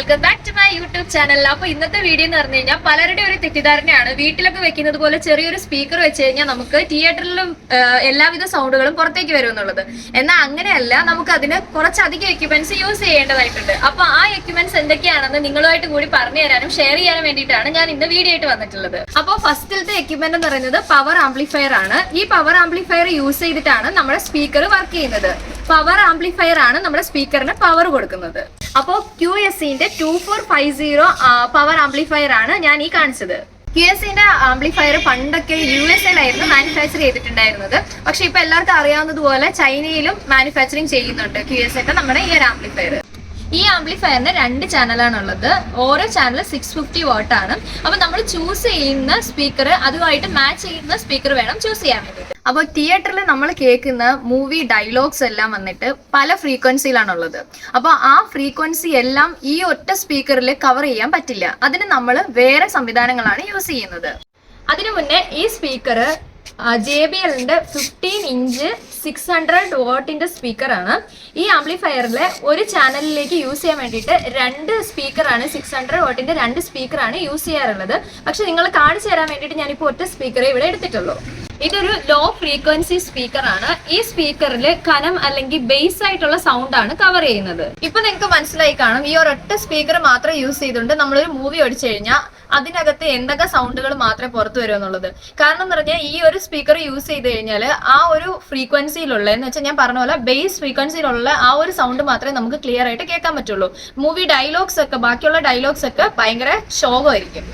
Welcome back to my YouTube channel അപ്പൊ ഇന്നത്തെ video എന്ന് പറഞ്ഞു കഴിഞ്ഞാൽ പലരുടെ ഒരു തെറ്റിദ്ധാരണയാണ്. വീട്ടിലൊക്കെ വെക്കുന്നത് പോലെ ചെറിയൊരു സ്പീക്കർ വെച്ച് കഴിഞ്ഞാൽ നമുക്ക് തിയേറ്ററിലും എല്ലാവിധ സൗണ്ടുകളും പുറത്തേക്ക് വരും എന്നുള്ളത്. എന്നാൽ അങ്ങനെയല്ല നമുക്ക് അതിന് കുറച്ചധികം എക്യുപ്മെന്റ്സ് യൂസ് ചെയ്യേണ്ടതായിട്ടുണ്ട്. അപ്പൊ ആ എക്യുപ്മെന്റ്സ് എന്തൊക്കെയാണെന്ന് നിങ്ങളുമായിട്ട് കൂടി പറഞ്ഞു തരാനും ഷെയർ ചെയ്യാനും വേണ്ടിയിട്ടാണ് ഞാൻ ഇന്ന് വീഡിയോ ആയിട്ട് വന്നിട്ടുള്ളത്. അപ്പോൾ ഫസ്റ്റിലത്തെ എക്യുപ്മെന്റ് എന്ന് പറയുന്നത് പവർ ആംപ്ലിഫയർ ആണ്. ഈ പവർ ആംപ്ലിഫയർ യൂസ് ചെയ്തിട്ടാണ് നമ്മുടെ സ്പീക്കർ വർക്ക് ചെയ്യുന്നത്. പവർ ആംപ്ലിഫയർ ആണ് നമ്മുടെ സ്പീക്കറിന് പവർ കൊടുക്കുന്നത്. അപ്പോൾ ക്യു സിന്റെ two four five zero power amplifier ആണ് ഞാൻ ഈ കാണിച്ചത്. ക്യു എസ് സിന്റെ ആംപ്ലിഫയർ പണ്ടൊക്കെ യു എസ് എയിലായിരുന്നു മാനുഫാക്ചർ ചെയ്തിട്ടുണ്ടായിരുന്നത്. പക്ഷെ ഇപ്പൊ എല്ലാവർക്കും അറിയാവുന്നതുപോലെ ചൈനയിലും മാനുഫാക്ചറിങ് ചെയ്യുന്നുണ്ട് ക്യു എസ് ഒക്കെ നമ്മുടെ ഈ ഒരു ആംപ്ലിഫയർ ഈ ആംപ്ലിഫയറിന് രണ്ട് ചാനലാണ് ഉള്ളത് ഓരോ ചാനൽ സിക്സ് ഫിഫ്റ്റി വാട്ട് ആണ്. അപ്പൊ നമ്മൾ ചൂസ് ചെയ്യുന്ന സ്പീക്കർ അതുമായിട്ട് മാച്ച് ചെയ്യുന്ന സ്പീക്കർ വേണം ചൂസ് ചെയ്യാൻ വേണ്ടിയിട്ട് അപ്പോൾ തിയേറ്ററിൽ നമ്മൾ കേൾക്കുന്ന മൂവി ഡയലോഗ്സ് എല്ലാം വന്നിട്ട് പല ഫ്രീക്വൻസിയിലാണുള്ളത് അപ്പോൾ ആ ഫ്രീക്വൻസി എല്ലാം ഈ ഒറ്റ സ്പീക്കറിൽ കവർ ചെയ്യാൻ പറ്റില്ല. അതിന് നമ്മൾ വേറെ സംവിധാനങ്ങളാണ് യൂസ് ചെയ്യുന്നത്. അതിനു മുന്നേ ഈ സ്പീക്കർ ജെ ബി എല്ലിന്റെ ഫിഫ്റ്റീൻ ഇഞ്ച് സിക്സ് ഹൺഡ്രഡ് വോട്ടിന്റെ സ്പീക്കറാണ് ഈ ആംപ്ലിഫയറിലെ ഒരു ചാനലിലേക്ക് യൂസ് ചെയ്യാൻ വേണ്ടിയിട്ട് രണ്ട് സ്പീക്കറാണ് സിക്സ് ഹൺഡ്രഡ് വോട്ടിന്റെ രണ്ട് സ്പീക്കറാണ് യൂസ് ചെയ്യാറുള്ളത്. പക്ഷെ നിങ്ങൾ കാണിച്ചു തരാൻ വേണ്ടിയിട്ട് ഞാനിപ്പോൾ ഒറ്റ സ്പീക്കറെ ഇവിടെ എടുത്തിട്ടുള്ളൂ. ഇതൊരു ലോ ഫ്രീക്വൻസി സ്പീക്കർ ആണ്. ഈ സ്പീക്കറിൽ കനം അല്ലെങ്കിൽ ബേസ് ആയിട്ടുള്ള സൗണ്ട് ആണ് കവർ ചെയ്യുന്നത്. ഇപ്പൊ നിങ്ങൾക്ക് മനസ്സിലായി കാണും ഈ ഒരൊറ്റ സ്പീക്കർ മാത്രം യൂസ് ചെയ്തുകൊണ്ട് നമ്മളൊരു മൂവി ഒടിച്ചു കഴിഞ്ഞാൽ അതിനകത്ത് എന്തൊക്കെ സൗണ്ടുകൾ മാത്രമേ പുറത്തു വരൂ എന്നുള്ളത്. കാരണം എന്ന് പറഞ്ഞാൽ ഈ ഒരു സ്പീക്കർ യൂസ് ചെയ്ത് കഴിഞ്ഞാൽ ആ ഒരു ഫ്രീക്വൻസിയിലുള്ള എന്ന് വെച്ചാൽ ഞാൻ പറഞ്ഞ പോലെ ബേസ് ഫ്രീക്വൻസിയിലുള്ള ആ ഒരു സൗണ്ട് മാത്രമേ നമുക്ക് ക്ലിയർ ആയിട്ട് കേൾക്കാൻ പറ്റുള്ളൂ. മൂവി ഡയലോഗ്സ് ഒക്കെ ബാക്കിയുള്ള ഡയലോഗ്സ് ഒക്കെ ഭയങ്കര ശോകമായിരിക്കും.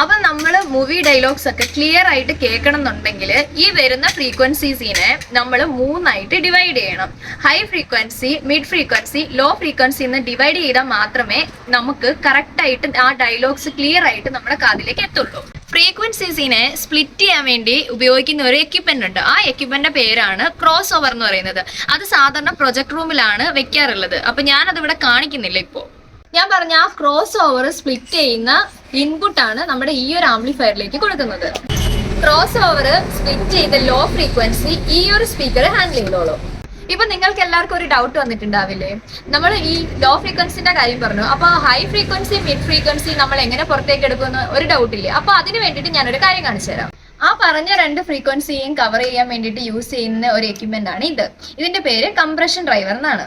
അപ്പൊ നമ്മൾ മൂവി ഡയലോഗ്സ് ഒക്കെ ക്ലിയർ ആയിട്ട് കേൾക്കണം എന്നുണ്ടെങ്കിൽ ഈ വരുന്ന ഫ്രീക്വൻസീസിനെ നമ്മൾ മൂന്നായിട്ട് ഡിവൈഡ് ചെയ്യണം. High frequency mid frequency low frequency എന്ന് ഡിവൈഡ് ചെയ്താൽ മാത്രമേ നമുക്ക് കറക്റ്റായിട്ട് ആ ഡയലോഗ്സ് ക്ലിയർ ആയിട്ട് നമ്മുടെ കാതിലേക്ക് എത്തുള്ളൂ. ഫ്രീക്വൻസീസിനെ സ്പ്ലിറ്റ് ചെയ്യാൻ വേണ്ടി ഉപയോഗിക്കുന്ന ഒരു എക്യുപ്മെന്റ് ഉണ്ട്. ആ എക്യുപ്മെന്റിന്റെ പേരാണ് ക്രോസ് ഓവർ എന്ന് പറയുന്നത്. അത് സാധാരണ പ്രൊജക്ട് റൂമിലാണ് വെക്കാറുള്ളത്. അപ്പൊ ഞാനത് ഇവിടെ കാണിക്കുന്നില്ല ഇപ്പോൾ ഞാൻ പറഞ്ഞ ആ ക്രോസ് ഓവർ സ്പ്ലിറ്റ് ചെയ്യുന്ന ഇൻപുട്ട് ആണ് നമ്മുടെ ഈ ഒരു ആംപ്ലിഫയറിലേക്ക് കൊടുക്കുന്നത്. ക്രോസ് ഓവർ സ്പ്ലിറ്റ് ചെയ്ത ലോ ഫ്രീക്വൻസി ഈ ഒരു സ്പീക്കർ ഹാൻഡിൽ ചെയ്തോളൂ. ഇപ്പൊ നിങ്ങൾക്ക് എല്ലാവർക്കും ഒരു ഡൗട്ട് വന്നിട്ടുണ്ടാവില്ലേ? നമ്മൾ ഈ ലോ ഫ്രീക്വൻസിന്റെ കാര്യം പറഞ്ഞു. അപ്പൊ ഹൈ ഫ്രീക്വൻസി മിഡ് ഫ്രീക്വൻസി നമ്മൾ എങ്ങനെ പുറത്തേക്ക് എടുക്കുമെന്ന് ഒരു ഡൗട്ട് ഇല്ലേ? അപ്പൊ അതിന് വേണ്ടിയിട്ട് ഞാനൊരു കാര്യം കാണിച്ചു തരാം. ആ പറഞ്ഞ രണ്ട് ഫ്രീക്വൻസിയും കവർ ചെയ്യാൻ വേണ്ടിയിട്ട് യൂസ് ചെയ്യുന്ന ഒരു എക്യുപ്മെന്റ് ആണ് ഇത്. ഇതിന്റെ പേര് കംപ്രഷൻ ഡ്രൈവർ എന്നാണ്.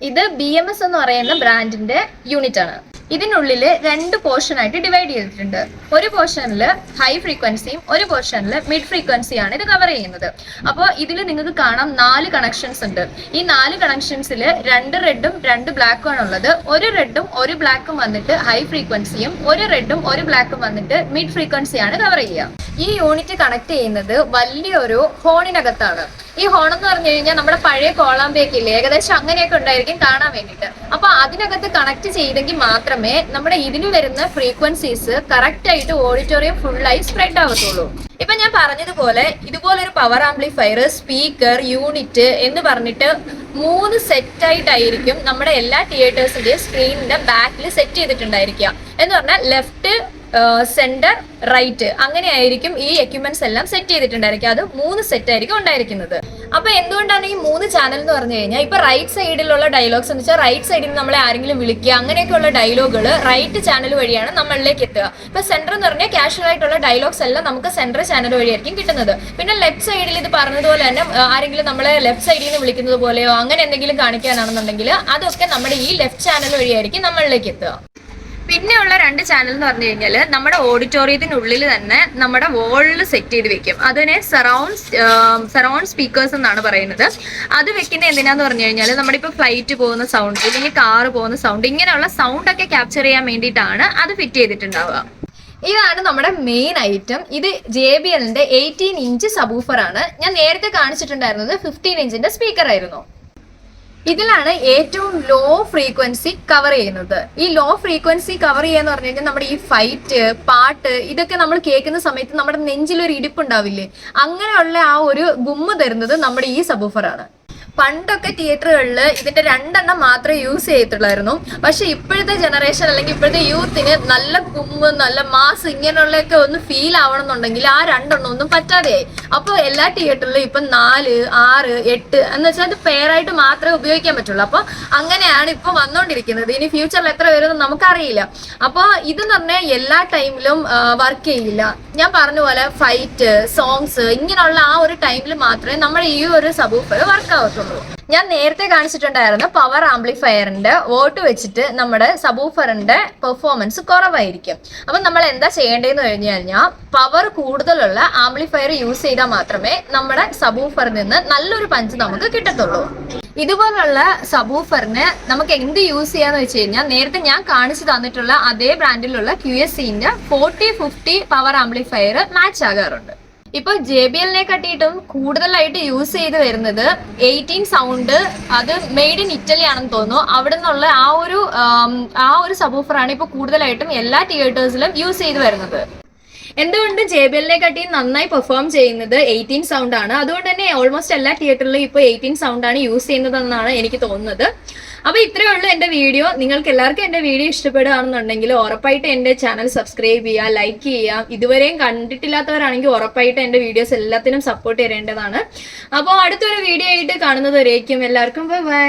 ഇത് ബി എം എസ് എന്ന് പറയുന്ന ബ്രാൻഡിന്റെ യൂണിറ്റ് ആണ്. ഇതിനുള്ളിൽ രണ്ട് പോർഷൻ ആയിട്ട് ഡിവൈഡ് ചെയ്തിട്ടുണ്ട്. ഒരു പോർഷനിൽ ഹൈ ഫ്രീക്വൻസിയും ഒരു പോർഷനിൽ മിഡ് ഫ്രീക്വൻസിയാണ് ഇത് കവർ ചെയ്യുന്നത്. അപ്പോൾ ഇതിൽ നിങ്ങൾക്ക് കാണാം നാല് കണക്ഷൻസ് ഉണ്ട്. ഈ നാല് കണക്ഷൻസിൽ രണ്ട് റെഡും രണ്ട് ബ്ലാക്കും ആണ് ഉള്ളത് ഒരു റെഡും ഒരു ബ്ലാക്കും വന്നിട്ട് ഹൈ ഫ്രീക്വൻസിയും ഒരു റെഡും ഒരു ബ്ലാക്കും വന്നിട്ട് മിഡ് ഫ്രീക്വൻസിയാണ് കവർ ചെയ്യുക. ഈ യൂണിറ്റ് കണക്ട് ചെയ്യുന്നത് വലിയൊരു ഹോണിനകത്താണ് ഈ ഹോൺ എന്ന് പറഞ്ഞു കഴിഞ്ഞാൽ നമ്മുടെ പഴയ കോളാമ്പയൊക്കെ ഇല്ലേ ഏകദേശം അങ്ങനെയൊക്കെ ഉണ്ടായിരിക്കും കാണാൻ വേണ്ടിയിട്ട്. അപ്പൊ അതിനകത്ത് കണക്ട് ചെയ്തെങ്കിൽ മാത്രമേ നമ്മുടെ ഇതിന് വരുന്ന ഫ്രീക്വൻസീസ് കറക്റ്റ് ആയിട്ട് ഓഡിറ്റോറിയം ഫുള്ളായി സ്പ്രെഡ് ആവത്തുള്ളൂ. ഇപ്പൊ ഞാൻ പറഞ്ഞതുപോലെ ഇതുപോലെ ഒരു പവർ ആംപ്ലിഫയർ സ്പീക്കർ യൂണിറ്റ് എന്ന് പറഞ്ഞിട്ട് മൂന്ന് സെറ്റ് ആയിട്ടായിരിക്കും നമ്മുടെ എല്ലാ തിയേറ്റേഴ്സിന്റെയും സ്ക്രീനിന്റെ ബാക്കിൽ സെറ്റ് ചെയ്തിട്ടുണ്ടായിരിക്കുക. എന്ന് പറഞ്ഞാൽ ലെഫ്റ്റ് സെന്റർ റൈറ്റ് അങ്ങനെയായിരിക്കും ഈ എക്യുപ്മെന്റ്സ് എല്ലാം സെറ്റ് ചെയ്തിട്ടുണ്ടായിരിക്കും അത് മൂന്ന് സെറ്റ് ആയിരിക്കും ഉണ്ടായിരിക്കുന്നത്. അപ്പൊ എന്തുകൊണ്ടാണ് ഈ മൂന്ന് ചാനൽ എന്ന് പറഞ്ഞു കഴിഞ്ഞാൽ ഇപ്പൊ റൈറ്റ് സൈഡിലുള്ള ഡയലോഗ്സ് എന്ന് വെച്ചാൽ റൈറ്റ് സൈഡിൽ നമ്മളെ ആരെങ്കിലും വിളിക്കുക അങ്ങനെയൊക്കെയുള്ള ഡയലോഗുകൾ റൈറ്റ് ചാനൽ വഴിയാണ് നമ്മളിലേക്ക് എത്തുക. ഇപ്പൊ സെന്റർ എന്ന് പറഞ്ഞാൽ കാഷ്വൽ ആയിട്ടുള്ള ഡയലോഗ്സ് എല്ലാം നമുക്ക് സെന്റർ ചാനൽ വഴിയായിരിക്കും കിട്ടുന്നത്. പിന്നെ ലെഫ്റ്റ് സൈഡിൽ ഇത് പറഞ്ഞതുപോലെ തന്നെ ആരെങ്കിലും നമ്മളെ ലെഫ്റ്റ് സൈഡിൽ നിന്ന് വിളിക്കുന്നത് പോലെയോ അങ്ങനെ എന്തെങ്കിലും കാണിക്കാനാണെന്നുണ്ടെങ്കിൽ അതൊക്കെ നമ്മുടെ ഈ ലെഫ്റ്റ് ചാനൽ വഴിയായിരിക്കും നമ്മളിലേക്ക് എത്തുക. പിന്നെയുള്ള രണ്ട് ചാനൽ എന്ന് പറഞ്ഞു കഴിഞ്ഞാൽ നമ്മുടെ ഓഡിറ്റോറിയത്തിനുള്ളിൽ തന്നെ നമ്മുടെ വോളിൽ സെറ്റ് ചെയ്ത് വെക്കും. അതിനെ സറൗണ്ട് സറൗണ്ട് സ്പീക്കേഴ്സ് എന്നാണ് പറയുന്നത്. അത് വെക്കുന്ന എന്തിനാന്ന് പറഞ്ഞു കഴിഞ്ഞാൽ നമ്മുടെ ഇപ്പോൾ ഫ്ലൈറ്റ് പോകുന്ന സൗണ്ട് അല്ലെങ്കിൽ കാറ് പോകുന്ന സൗണ്ട് ഇങ്ങനെയുള്ള സൗണ്ട് ഒക്കെ ക്യാപ്ചർ ചെയ്യാൻ വേണ്ടിയിട്ടാണ് അത് ഫിറ്റ് ചെയ്തിട്ടുണ്ടാവുക. ഇതാണ് നമ്മുടെ മെയിൻ ഐറ്റം ഇത് ജെ ബി എല്ലിന്റെ എയ്റ്റീൻ ഇഞ്ച് സബൂഫർ ആണ്. ഞാൻ നേരത്തെ കാണിച്ചിട്ടുണ്ടായിരുന്നത് ഫിഫ്റ്റീൻ ഇഞ്ചിന്റെ സ്പീക്കർ ആയിരുന്നു. ഇതിലാണ് ഏറ്റവും ലോ ഫ്രീക്വൻസി കവർ ചെയ്യുന്നത്. ഈ ലോ ഫ്രീക്വൻസി കവർ ചെയ്യാന്ന് പറഞ്ഞു കഴിഞ്ഞാൽ നമ്മുടെ ഈ ഫൈറ്റ് പാട്ട് ഇതൊക്കെ നമ്മൾ കേൾക്കുന്ന സമയത്ത് നമ്മുടെ നെഞ്ചിലൊരു ഇടിപ്പുണ്ടാവില്ലേ? അങ്ങനെയുള്ള ആ ഒരു ഗുമ്മ് തരുന്നത് നമ്മുടെ ഈ സബൂഫറാണ് പണ്ടൊക്കെ തിയേറ്ററുകളിൽ ഇതിന്റെ രണ്ടെണ്ണം മാത്രമേ യൂസ് ചെയ്തിട്ടുള്ളായിരുന്നു പക്ഷെ ഇപ്പോഴത്തെ ജനറേഷൻ അല്ലെങ്കിൽ ഇപ്പോഴത്തെ യൂത്തിന് നല്ല കുമ്പ് നല്ല മാസ് ഇങ്ങനെയുള്ളതൊക്കെ ഒന്ന് ഫീൽ ആവണമെന്നുണ്ടെങ്കിൽ ആ രണ്ടെണ്ണം ഒന്നും പറ്റാതെയായി. അപ്പോൾ എല്ലാ തിയേറ്ററിലും ഇപ്പം നാല് ആറ് എട്ട് എന്ന് വെച്ചാൽ അത് പെയറായിട്ട് മാത്രമേ ഉപയോഗിക്കാൻ പറ്റുള്ളൂ. അപ്പോൾ അങ്ങനെയാണ് ഇപ്പൊ വന്നുകൊണ്ടിരിക്കുന്നത്. ഇനി ഫ്യൂച്ചറിൽ എത്ര വരുമെന്ന് നമുക്കറിയില്ല. അപ്പോൾ ഇതെന്ന് പറഞ്ഞാൽ എല്ലാ ടൈമിലും വർക്ക് ചെയ്യില്ല. ഞാൻ പറഞ്ഞ പോലെ ഫൈറ്റ് സോങ്സ് ഇങ്ങനെയുള്ള ആ ഒരു ടൈമിൽ മാത്രമേ നമ്മുടെ ഈ ഒരു സബൂഫർ വർക്ക് ആവത്തുള്ളൂ. ഞാൻ നേരത്തെ കാണിച്ചിട്ടുണ്ടായിരുന്ന പവർ ആംപ്ലിഫയറിന്റെ വോട്ട് വെച്ചിട്ട് നമ്മുടെ സബൂഫറിന്റെ പെർഫോമൻസ് കുറവായിരിക്കും. അപ്പം നമ്മൾ എന്താ ചെയ്യേണ്ടതെന്ന് കഴിഞ്ഞു കഴിഞ്ഞാൽ പവർ കൂടുതലുള്ള ആംപ്ലിഫയർ യൂസ് ചെയ്താൽ മാത്രമേ നമ്മുടെ സബൂഫറിൽ നിന്ന് നല്ലൊരു പഞ്ച് നമുക്ക് കിട്ടത്തുള്ളൂ. ഇതുപോലുള്ള സബൂഫറിന് നമുക്ക് എന്ത് യൂസ് ചെയ്യാന്ന് വെച്ച് കഴിഞ്ഞാൽ നേരത്തെ ഞാൻ കാണിച്ചു തന്നിട്ടുള്ള അതേ ബ്രാൻഡിലുള്ള ക്യു എസ് സിന്റെ forty fifty power amplifier match ആകാറുണ്ട്. ഇപ്പൊ ജെ ബി എല്ലിനെ കട്ടിയിട്ടും കൂടുതലായിട്ട് യൂസ് ചെയ്ത് വരുന്നത് എയ്റ്റീൻ സൗണ്ട് അത് മെയ്ഡ് ഇൻ ഇറ്റലി ആണെന്ന് തോന്നുന്നു. അവിടെ നിന്നുള്ള ആ ഒരു ആ ഒരു സബൂഫറാണ് ഇപ്പൊ കൂടുതലായിട്ടും എല്ലാ തിയേറ്റേഴ്സിലും യൂസ് ചെയ്ത് വരുന്നത്. എന്തുകൊണ്ട് ജെ ബി എല്ലിനെ കട്ടി നന്നായി പെർഫോം ചെയ്യുന്നത് എയ്റ്റീൻ സൗണ്ട് ആണ്? അതുകൊണ്ട് തന്നെ ഓൾമോസ്റ്റ് എല്ലാ തിയേറ്ററിലും ഇപ്പോൾ എയ്റ്റീൻ സൗണ്ട് ആണ് യൂസ് ചെയ്യുന്നതെന്നാണ് എനിക്ക് തോന്നുന്നത്. അപ്പൊ ഇത്രയേ ഉള്ളൂ എന്റെ വീഡിയോ. നിങ്ങൾക്ക് എല്ലാവർക്കും എന്റെ വീഡിയോ ഇഷ്ടപ്പെടുകയാണെന്നുണ്ടെങ്കിൽ ഉറപ്പായിട്ട് എന്റെ ചാനൽ സബ്സ്ക്രൈബ് ചെയ്യുക ലൈക്ക് ചെയ്യുക. ഇതുവരെയും കണ്ടിട്ടില്ലാത്തവരാണെങ്കിൽ ഉറപ്പായിട്ട് എന്റെ വീഡിയോസ് എല്ലാത്തിനും സപ്പോർട്ട് ചെയ്യേണ്ടതാണ്. അപ്പോൾ അടുത്തൊരു വീഡിയോ ആയിട്ട് കാണുന്നതുവരേക്കും എല്ലാവർക്കും ബൈ ബൈ